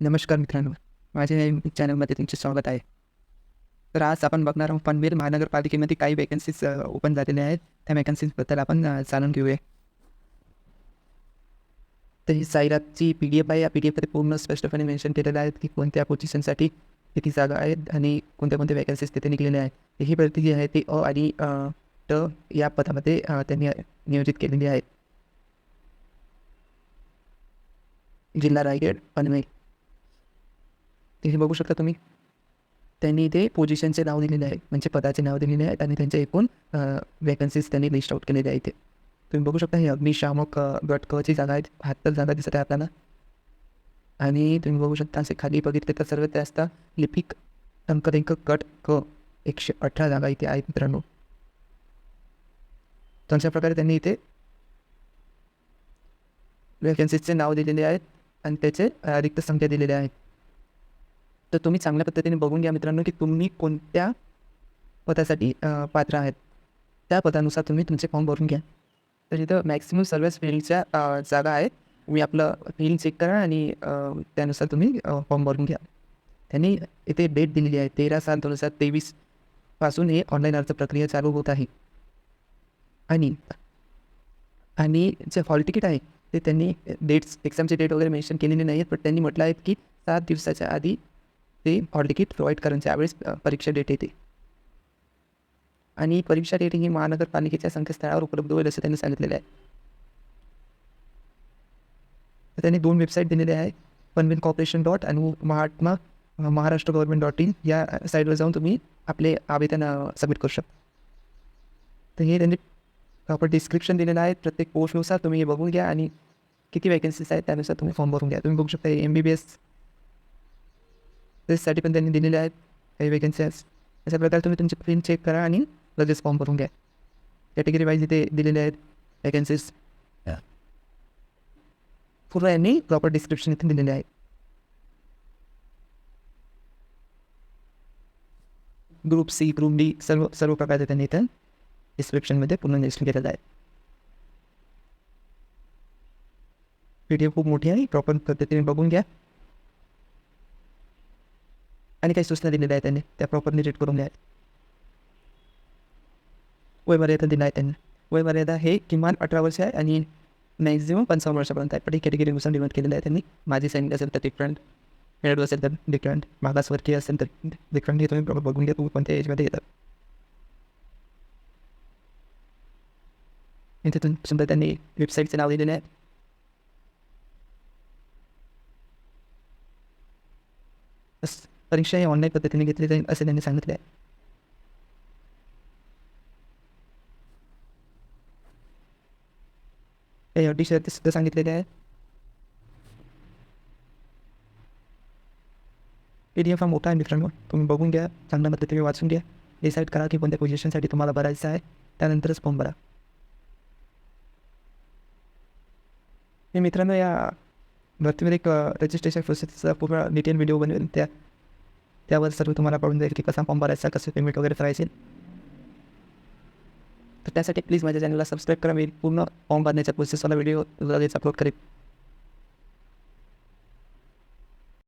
नमस्कार मित्रांनो. माझ्या यूट्यूब चॅनलमध्ये तुमचे स्वागत आहे. तर आज आपण बघणार आहोत पनवेल महानगरपालिकेमध्ये काही वेकन्सीज ओपन झालेल्या आहेत. त्या वेकन्सीजबद्दल आपण जाणून घेऊया. तर ही जाहिरातची पी डी एफ आहे. या पी डी एफमध्ये पूर्ण स्पष्टपणे मेन्शन केलेलं आहे की कोणत्या पोझिशनसाठी किती जागा आहेत आणि कोणत्या कोणत्या वेकन्सीज तिथे निघलेल्या आहेत. ही भरती जी आहे ती अ आणि ट या पदामध्ये त्यांनी नियोजित केलेली आहे. जिल्हा रायगड पनवेल. तिथे बघू शकता तुम्ही. त्यांनी इथे पोझिशनचे नाव दिलेले आहे. म्हणजे पदाचे नाव दिलेले आहेत आणि त्यांचे एकूण वेकन्सीज त्यांनी लिस्ट आउट केलेले आहे इथे. तुम्ही बघू शकता हे अग्निशामक गटकची जागा आहेत. बहात्तर जागा दिसत आहे आपल्याला. आणि तुम्ही बघू शकता असे खाली बघितले तर सर्वात जास्त लिपिक अंकलिंक गट क एकशे अठरा जागा इथे आहेत मित्रांनो. तर अशा प्रकारे त्यांनी इथे वेकन्सीजचे नाव दिलेले आहेत आणि त्याचे रिक्त संख्या दिलेल्या आहेत. तर तुम्ही चांगल्या पद्धतीने बघून घ्या मित्रांनो की तुम्ही कोणत्या पदासाठी पात्र आहेत. त्या पदानुसार तुम्ही तुमचे फॉर्म भरून घ्या. तर इथं मॅक्सिमम सर्व्हिस फील्डच्या जागा आहेत. तुम्ही आपलं फील्ड चेक करा आणि त्यानुसार तुम्ही फॉर्म भरून घ्या. त्यांनी इथे डेट दिलेली आहे तेरा सात दोन हजार तेवीसपासून हे ऑनलाईन अर्ज प्रक्रिया चालू होत आहे. आणि आणि जे हॉल तिकीट आहे ते त्यांनी डेट्स एक्झामचे डेट वगैरे मेन्शन केलेले नाही आहेत पण त्यांनी म्हटलं आहे की सात दिवसाच्या आधी ते हॉल प्रोव्हाइड करून यावेळेस परीक्षा डेट येते. आणि परीक्षा डेटिंग ही महानगरपालिकेच्या संकेतस्थळावर उपलब्ध होईल असं त्यांनी सांगितलेलं आहे. तर त्यांनी दोन वेबसाईट दिलेल्या आहेत पनवेल कॉर्पोरेशन डॉट आणि Mahatma Maharashtra government dot in या साईटवर जाऊन तुम्ही आपले आवेदन सबमिट करू शकता. तर हे त्यांनी प्रॉपर डिस्क्रिप्शन दिलेलं आहे. प्रत्येक पोस्टनुसार तुम्ही हे बघून घ्या आणि किती वॅकन्सीज आहेत त्यानुसार तुम्ही फॉर्म भरून घ्या. तुम्ही बघू शकता एम बी बी एस टेस्टसाठी पण त्यांनी दिलेले आहेत. काही वेकन्सी आहेत. अशा प्रकारे तुम्ही तुमची प्रिंट चेक करा आणि लगेच फॉर्म भरून घ्या. कॅटेगरी वाईज इथे दिलेले आहेत वॅकन्सीज पूर्ण यांनी प्रॉपर डिस्क्रिप्शन इथे दिलेले आहे. ग्रुप सी ग्रुप डी सर्व सर्व प्रकारचे त्यांनी इथं डिस्क्रिप्शनमध्ये पूर्ण मेन्शन केलेलं आहे. पी डी एफ खूप मोठी आहे प्रॉपर पद्धतीने बघून घ्या. आणि काही सूचना दिलेल्या आहेत त्यांनी. त्या प्रॉपरली रीड करून घ्या. वयमर्यादा दिला आहे त्यांनी. वयमर्यादा हे किमान अठरा वर्ष आहे आणि मॅक्झिमम पंचावन्न वर्षापर्यंत आहे. पण ही कॅटेगरीनुसार डिमांड केलेलं आहे त्यांनी. माझी सैनिक असेल तर डिफरंट खेळाडू असेल तर डिफरंट मागासवर्गीय असेल तर डिफरंट हे तुम्ही बघून घ्या. तुम्ही कोणत्या एजमध्ये येतात. इथे तुम्ही त्यांनी वेबसाईटचं नाव दिलेलं आहे. बस. परीक्षा ही ऑनलाईन पद्धतीने घेतली जाईल असे त्यांनी सांगितले आहे. काही अटी शर्ती सुद्धा सांगितलेले आहे. पी डी एफ हा मोठा आहे मित्रांनो. तुम्ही बघून घ्या चांगल्या पद्धतीने वाचून घ्या. डिसाईड करा की कोणत्या पोझिशनसाठी तुम्हाला भरायचं आहे. त्यानंतरच फॉर्म भरा. मी मित्रांनो या भरतीमध्ये एक रजिस्ट्रेशन प्रोसेसचा पूर्ण डिटेल व्हिडिओ बनवेल त्या त्यावर सर्व तुम्हाला कळून जाईल की कसा फॉर्म भरायचा कसं पेमेंट वगैरे करायचे तर त्यासाठी प्लीज माझ्या चॅनलला सबस्क्राईब करा. मी पूर्ण फॉर्म भरण्याच्या प्रोसेसवाला व्हिडिओ लगेच अपलोड करेल